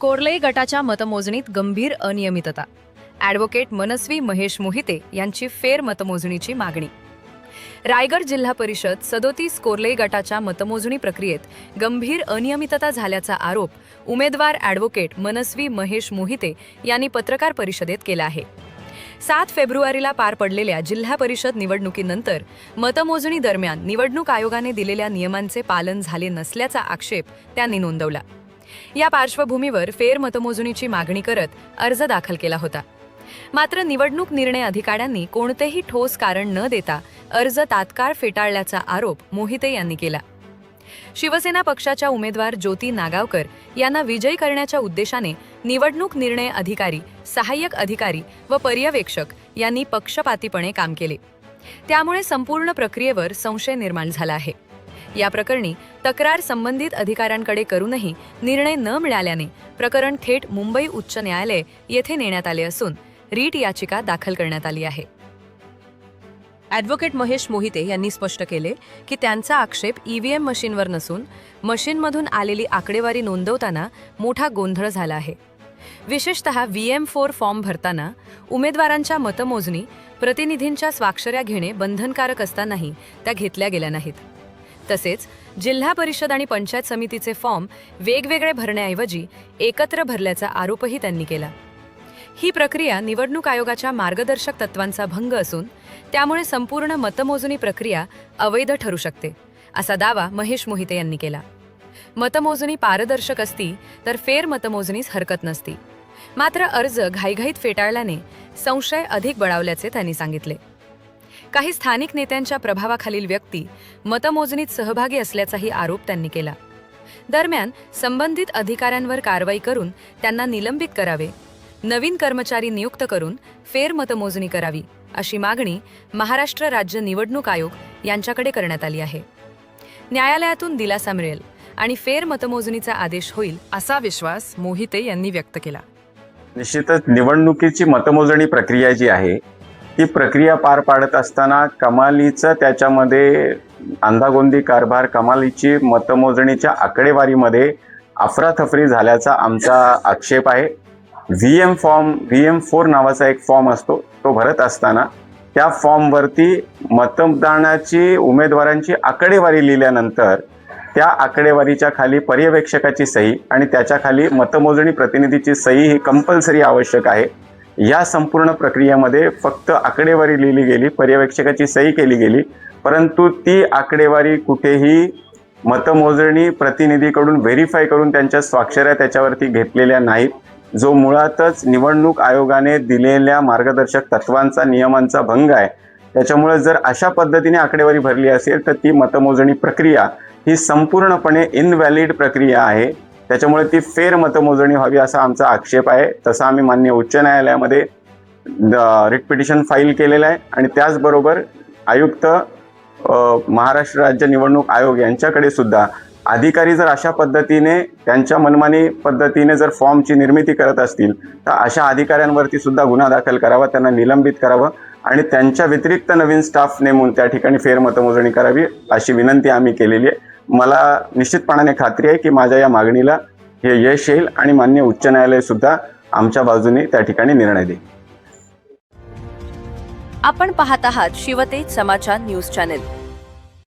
कोरलई गटाच्या मतमोजणीत गंभीर अनियमितता. ॲडव्होकेट मनस्वी महेश मोहिते यांची फेर मतमोजणीची मागणी. रायगड जिल्हा परिषद सदोतीस कोरलई गटाच्या मतमोजणी प्रक्रियेत गंभीर अनियमितता झाल्याचा आरोप उमेदवार ॲडव्होकेट मनस्वी महेश मोहिते यांनी पत्रकार परिषदेत केला आहे. सात फेब्रुवारीला पार पडलेल्या जिल्हा परिषद निवडणुकीनंतर मतमोजणी दरम्यान निवडणूक आयोगाने दिलेल्या नियमांचे पालन झाले नसल्याचा आक्षेप त्यांनी नोंदवला. या पार्श्वभूमीवर फेरमतमोजणीची मागणी करत अर्ज दाखल केला होता. मात्र निवडणूक निर्णय अधिकाऱ्यांनी कोणतेही ठोस कारण न देता अर्ज तात्काळ फेटाळल्याचा आरोप मोहिते यांनी केला. शिवसेना पक्षाच्या उमेदवार ज्योती नागावकर यांना विजयी करण्याच्या उद्देशाने निवडणूक निर्णय अधिकारी सहाय्यक अधिकारी व पर्यवेक्षक यांनी पक्षपातीपणे काम केले. त्यामुळे संपूर्ण प्रक्रियेवर संशय निर्माण झाला आहे. या प्रकरणी तक्रार संबंधित अधिकाऱ्यांकडे करूनही निर्णय न मिळाल्याने प्रकरण थेट मुंबई उच्च न्यायालय येथे नेण्यात आले असून रीट याचिका दाखल करण्यात आली आहे. ॲडव्होकेट महेश मोहिते यांनी स्पष्ट केले की त्यांचा आक्षेप ईव्हीएम मशीनवर नसून मशीनमधून आलेली आकडेवारी नोंदवताना मोठा गोंधळ झाला आहे. विशेषतः व्ही एम फोर फॉर्म भरताना उमेदवारांच्या मतमोजणी प्रतिनिधींच्या स्वाक्षऱ्या घेणे बंधनकारक असतानाही त्या घेतल्या गेल्या नाहीत. तसेच जिल्हा परिषद आणि पंचायत समितीचे फॉर्म वेगवेगळे भरण्याऐवजी एकत्र भरल्याचा आरोपही त्यांनी केला. ही प्रक्रिया निवडणूक आयोगाच्या मार्गदर्शक तत्वांचा भंग असून त्यामुळे संपूर्ण मतमोजणी प्रक्रिया अवैध ठरू शकते असा दावा महेश मोहिते यांनी केला. मतमोजणी पारदर्शक असती तर फेर मतमोजणीस हरकत नसती. मात्र अर्ज घाईघाईत फेटाळल्याने संशय अधिक बळावल्याचे त्यांनी सांगितले. काही स्थानिक नेत्यांच्या प्रभावाखालील व्यक्ती मतमोजणीत सहभागी असल्याचाही आरोप त्यांनी केला. दरम्यान संबंधित अधिकाऱ्यांवर कारवाई करून त्यांना निलंबित करावे नवीन कर्मचारी नियुक्त करून फेरमतमोजणी करावी अशी मागणी महाराष्ट्र राज्य निवडणूक आयोग यांच्याकडे करण्यात आली आहे. न्यायालयातून दिलासा मिळेल आणि फेरमतमोजणीचा आदेश होईल असा विश्वास मोहिते यांनी व्यक्त केला. निश्चितच निवडणुकीची मतमोजणी प्रक्रिया जी आहे ती प्रक्रिया पार पाडत असताना कमालीचं त्याच्यामध्ये अंधागोंदी कारभार कमालीची मतमोजणीच्या आकडेवारीमध्ये अफरातफरी झाल्याचा आमचा आक्षेप आहे. V M form V M four नावाचा एक फॉर्म असतो तो भरत असताना त्या फॉर्मवरती मतदानाची उमेदवारांची आकडेवारी लिहिल्यानंतर त्या आकडेवारीच्या खाली पर्यवेक्षकाची सही आणि त्याच्याखाली मतमोजणी प्रतिनिधीची सही ही कंपल्सरी आवश्यक आहे. या संपूर्ण प्रक्रियेमध्ये फक्त आकडेवारी लिहिली गेली पर्यवेक्षकाची सही केली गेली परंतु ती आकडेवारी कुठेही मतमोजणी प्रतिनिधीकडून व्हेरीफाय करून त्यांच्या स्वाक्षऱ्या त्याच्यावरती घेतलेल्या नाहीत. जो मुळातच निवडणूक आयोगाने दिलेल्या मार्गदर्शक तत्वांचा नियमांचा भंग आहे. त्याच्यामुळे जर अशा पद्धतीने आकडेवारी भरली असेल तर ती मतमोजणी प्रक्रिया ही संपूर्णपणे इनव्हॅलिड प्रक्रिया आहे. त्याच्यामुळे ती फेर मतमोजणी व्हावी असा आमचा आक्षेप आहे. तसा आम्ही मान्य उच्च न्यायालयामध्ये रिट पिटिशन फाईल केलेलं आहे. आणि त्याचबरोबर आयुक्त महाराष्ट्र राज्य निवडणूक आयोग यांच्याकडे सुद्धा अधिकारी जर अशा पद्धतीने त्यांच्या मनमानी पद्धतीने जर फॉर्मची निर्मिती करत असतील तर अशा अधिकाऱ्यांवरती सुद्धा गुन्हा दाखल करावा त्यांना निलंबित करावं आणि त्यांच्या व्यतिरिक्त नवीन स्टाफ नेमून त्या ठिकाणी फेरमतमोजणी करावी अशी विनंती आम्ही केलेली आहे. मला निश्चितपणाने खात्री आहे की माझ्या या मागणीला हे यश येईल आणि मान्य उच्च न्यायालय सुद्धा आमच्या बाजूने त्या ठिकाणी निर्णय देईल. आपण पाहत आहात शिवतेज समाचार न्यूज चॅनेल.